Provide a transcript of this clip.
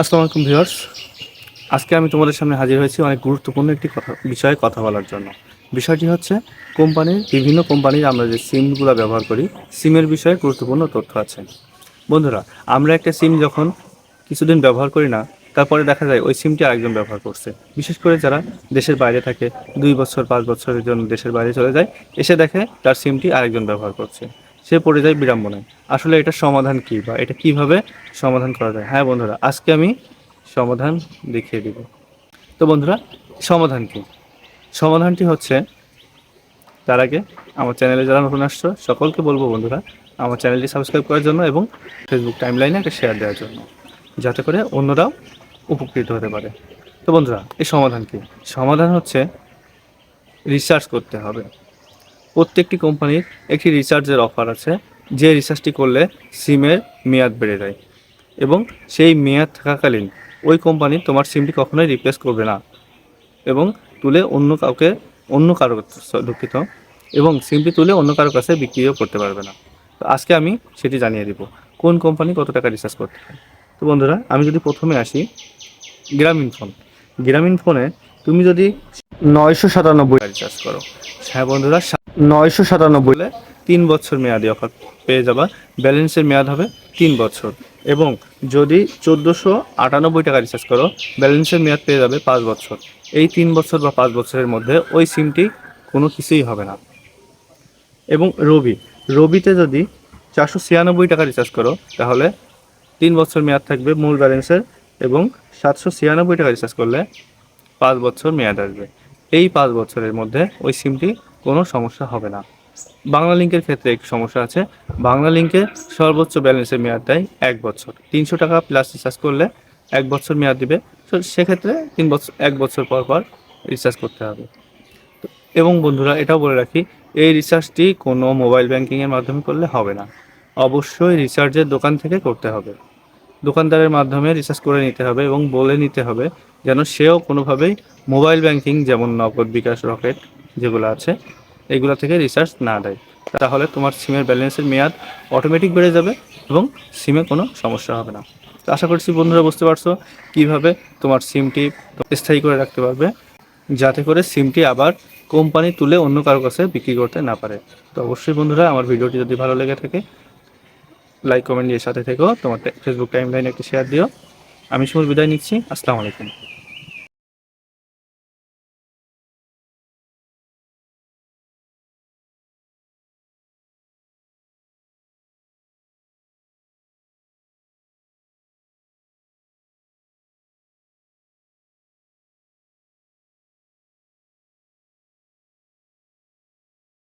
আসসালামু আলাইকুম ভিউয়ার্স। আজকে আমি তোমাদের সামনে হাজির হয়েছি অনেক গুরুত্বপূর্ণ একটি কথা বিষয়ে কথা বলার জন্য। বিষয়টি হচ্ছে কোম্পানির বিভিন্ন কোম্পানির আমরা যে সিমগুলো ব্যবহার করি, সিমের বিষয়ে গুরুত্বপূর্ণ তথ্য আছে। বন্ধুরা, আমরা একটা সিম যখন কিছুদিন ব্যবহার করি না, তারপরে দেখা যায় ওই সিমটি আরেকজন ব্যবহার করছে। বিশেষ করে যারা দেশের বাইরে থাকে, দুই বছর, পাঁচ বছরের জন্য দেশের বাইরে চলে যায়, এসে দেখে তার সিমটি আরেকজন ব্যবহার করছে। সে পড়ে যায় বিড়ম্বনায়। আসলে এটার সমাধান কি বা এটা কীভাবে সমাধান করা যায়? হ্যাঁ বন্ধুরা, আজকে আমি সমাধান দেখিয়ে দিব। তো বন্ধুরা, সমাধান কি? সমাধানটি হচ্ছে, তার আগে আমার চ্যানেলে যারা নতুন আসছো, সকলকে বলব বন্ধুরা, আমার চ্যানেলটি সাবস্ক্রাইব করার জন্য এবং ফেসবুক টাইমলাইনে একটা শেয়ার দেওয়ার জন্য, যাতে করে অন্যরাও উপকৃত হতে পারে। তো বন্ধুরা, এই সমাধান কি? সমাধান হচ্ছে রিসার্চ করতে হবে। প্রত্যেকটি কোম্পানির একটি রিচার্জের অফার আছে, যে রিচার্জটি করলে সিমের মেয়াদ বেড়ে যায়। এবং সেই মেয়াদ থাকাকালীন ওই কোম্পানি তোমার সিমটি কখনোই রিপ্লেস করবে না এবং তুলে অন্য কাউকে, অন্য কারও দুঃখিত এবং সিমটি তুলে অন্য কারও কাছে বিক্রিও করতে পারবে না। তো আজকে আমি সেটি জানিয়ে দিব, কোন কোম্পানি কত টাকা রিচার্জ করতে হয় তো বন্ধুরা, আমি যদি প্রথমে আসি, গ্রামীণ ফোন। গ্রামীণ ফোনে তুমি যদি নয়শো সাতানব্বই রিচার্জ করো। হ্যাঁ বন্ধুরা নয়শো সাতানব্বই তিন বছর মেয়াদি অফার পেয়ে যাবা। ব্যালেন্সের মেয়াদ হবে তিন বছর। এবং যদি চোদ্দোশো আটানব্বই টাকা রিচার্জ করো, ব্যালেন্সের মেয়াদ পেয়ে যাবে পাঁচ বছর। এই তিন বছর বা পাঁচ বছরের মধ্যে ওই সিমটি কোনো কিছুই হবে না। এবং রবি, রবিতে যদি চারশো ছিয়ানব্বই টাকা রিচার্জ করো, তাহলে তিন বছর মেয়াদ থাকবে মূল ব্যালেন্সের এবং সাতশো ছিয়ানব্বই টাকা রিচার্জ করলে পাঁচ বছর মেয়াদ আসবে। এই পাঁচ বছরের মধ্যে ওই সিমটি কোনো সমস্যা হবে না। বাংলা লিঙ্কের ক্ষেত্রে একটু সমস্যা আছে। বাংলা লিঙ্কে সর্বোচ্চ ব্যালেন্সের মেয়াদ দেয় এক বছর। তিনশো টাকা প্লাস রিচার্জ করলে এক বছর মেয়াদ দিবে। তো সেক্ষেত্রে তিন বছর, এক বছর পর পর রিচার্জ করতে হবে। এবং বন্ধুরা, এটাও বলে রাখি, এই রিচার্জটি কোনো মোবাইল ব্যাংকিংয়ের মাধ্যমে করলে হবে না। অবশ্যই রিচার্জের দোকান থেকে করতে হবে। দোকানদারের মাধ্যমে রিচার্জ করে নিতে হবে এবং বলে নিতে হবে যেন সেও কোনোভাবেই মোবাইল ব্যাংকিং যেমন নগদ বিকাশ, রকেট যেগুলো আছে এগুলো থেকে রিচার্জ না দেয়। তাহলে তোমার সিমের ব্যালেন্সের মেয়াদ অটোমেটিক বেড়ে যাবে এবং সিমে কোনো সমস্যা হবে না। তো আশা করছি বন্ধুরা বুঝতে পারছ কীভাবে তোমার সিমটি স্থায়ী করে রাখতে পারবে, যাতে করে সিমটি আবার কোম্পানি তুলে অন্য কারও কাছে বিক্রি করতে না পারে। তো অবশ্যই বন্ধুরা আমার ভিডিওটি যদি ভালো লেগে থাকে লাইক কমেন্ট দিয়ে সাথে থেকো। তোমার ফেসবুক টাইম লাইনে একটি শেয়ার দিও। আমি সময় বিদায় নিচ্ছি। আসসালামু আলাইকুম।